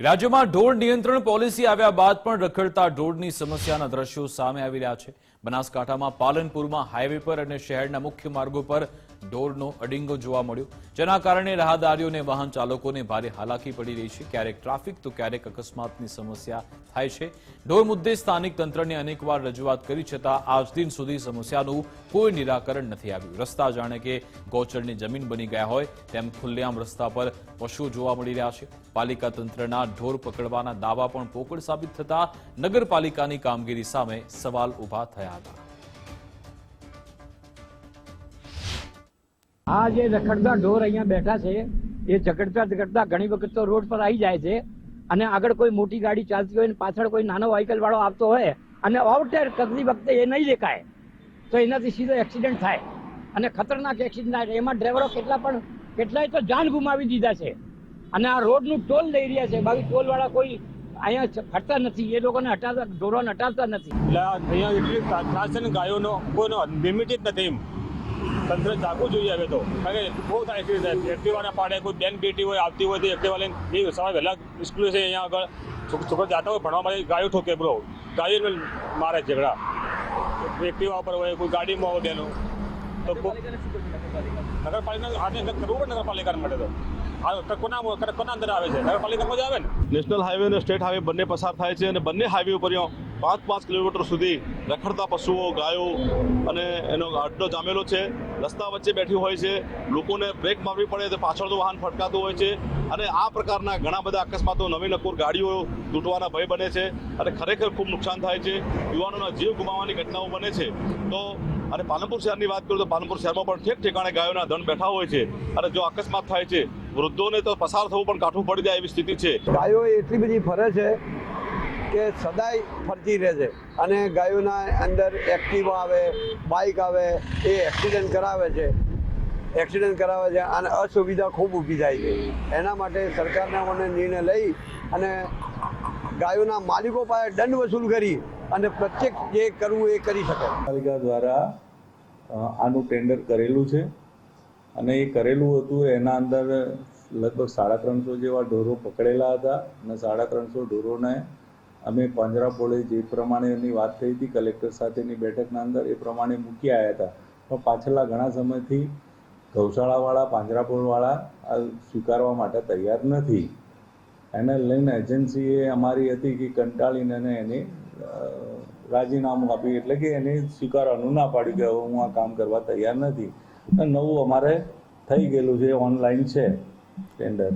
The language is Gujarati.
રાજ્યમાં ઢોર નિયંત્રણ પોલિસી આવ્યા બાદ પણ રખડતા ઢોરની સમસ્યાના દ્રશ્યો સામે આવી રહ્યા છે. બનાસકાંઠામાં પાલનપુરમાં હાઈવે પર અને શહેરના મુખ્ય માર્ગો પર ઢોરનો અડિંગો જોવા મળ્યો. જેના કારણે રાહદારીઓને વાહન ચાલકોને ભારે હાલાકી પડી રહી છે. ક્યારેક ટ્રાફિક તો ક્યારેક અકસ્માતની સમસ્યા થાય છે. ઢોર મુદ્દે સ્થાનિક તંત્રને અનેકવાર રજૂઆત કરી છતાં આજ દિન સુધી સમસ્યાનું કોઈ નિરાકરણ નથી આવ્યું. રસ્તા જાણે કે ગૌચરની જમીન બની ગયા હોય તેમ ખુલ્લેઆમ રસ્તા પર પશુઓ જોવા મળી રહ્યા છે. પાલિકા તંત્રના ઢોર પકડવાના દાવા પણ પોકળ સાબિત થતા નગરપાલિકાની કામગીરી સામે સવાલ ઊભા થયા હતા આ જે રખડતા ઢોર અહીંયા બેઠા છે એ ઝઘડતા ઝઘડતા ઘણી વખત તો રોડ પર આવી જાય છે અને આગળ કોઈ મોટી ગાડી ચાલતી હોય ને પાછળ કોઈ નાનો વ્હીકલ વાળો આવતો હોય અને ઓવરટેર કરતી વખતે એ નહીં દેખાય તો એનાથી સીધો એક્સિડન્ટ થાય અને ખતરનાક એક્સિડન્ટ થાય. એમાં ડ્રાઈવરો કેટલા પણ, કેટલાય તો જાન ગુમાવી દીધા છે. અને આ રોડનું ટોલ લઈ રહ્યા છે. બાકી ટોલ વાળા કોઈ અહીંયા હટતા નથી. એ લોકોને હટાવતા ઢોરોને હટાવતા નથી. એટલે અહીંયા એટલી ત્રા- ત્રાસ છે ગાયોનો કોઈનો લિમિટ જ નથી એમ. તંત્ર જાગવું જોઈએ હવે તો. કારણ કે બહુ થાય એક્સિડન્ટ એક્ટિવાના પાડે, કોઈ બેન બેટી હોય, આવતી હોય તો એક્ટિવા લઈને એ સવારે વહેલા સ્કૂલે છે, અહીંયા આગળ છોક- છોકરા જાતા હોય, ભણવા માટે ગાયો ઠોકે બ્રો. ગાયો મારે ઝઘડા. એક્ટિવા ઉપર હોય, કોઈ ગાડીમાં હોય, બેનો. તો નગરપાલિકા આને અંદર કરવું પડે નગરપાલિકા માટે તો. કોના કોના અંદર આવે છે? નગરપાલિકામાં જ આવે ને? નેશનલ હાઈવે અને સ્ટેટ હાઈવે બંને પસાર થાય છે અને બંને હાઈવે ઉપર પાંચ પાંચ કિલોમીટર સુધી રખડતા પશુઓ, ગાયો અને એનો અડ્ડો જામેલો છે. રસ્તા વચ્ચે બેઠી હોય છે. લોકોને બ્રેક મારવી પડે તો પાછળનું વાહન ફટકાતું હોય છે અને આ પ્રકારના ઘણા બધા અકસ્માતો નવી નકોર ગાડીઓ તૂટવાના ભય બને છે અને ખરેખર ખૂબ નુકસાન થાય છે. યુવાનોના જીવ ગુમાવવાની ઘટનાઓ બને છે. તો અને પાલનપુર શહેરની વાત કરું તો પાલનપુર શહેરમાં પણ ઠેક ઠેકાણે ગાયોના ધન બેઠા હોય છે અને જો અકસ્માત થાય છે, વૃદ્ધોને તો પસાર થવું પણ કાઠું પડી જાય એવી સ્થિતિ છે. ગાયો એટલી બધી ફરે છે કે સદાય ફરતી રહે છે અને ગાયોના અંદર એક્ટિવા આવે બાઇક આવે, એ એક્સિડન્ટ કરાવે છે. એક્સિડન્ટ કરાવે છે અને અસુવિધા ખૂબ ઊભી થાય છે. એના માટે સરકારને મને નિર્ણય લઈ અને ગાયોના માલિકો પાસે દંડ વસૂલ કરી અને પ્રત્યેક જે કરવું એ કરી શકે. પાલિકા દ્વારા આનું ટેન્ડર કરેલું છે. અને એ કરેલું હતું, એના અંદર લગભગ સાડા ત્રણસો જેવા ઢોરો પકડેલા હતા અને સાડા ત્રણસો ઢોરોને અમે પાંજરાપોળે જે પ્રમાણેની વાત થઈ હતી, કલેક્ટર સાથેની બેઠકના અંદર, એ પ્રમાણે મૂકી આવ્યા હતા. પણ પાછલા ઘણા સમયથી ગૌશાળાવાળા પાંજરાપોળવાળા આ સ્વીકારવા માટે તૈયાર નથી. એને લઈને એજન્સીએ અમારી હતી કે કંટાળીને એને રાજીનામું આપ્યું એટલે કે એને સ્વીકારવાનું ના પાડ્યું કે હવે હું આ કામ કરવા તૈયાર નથી. નવું અમારે થઈ ગયેલું છે ઓનલાઈન છે ટેન્ડર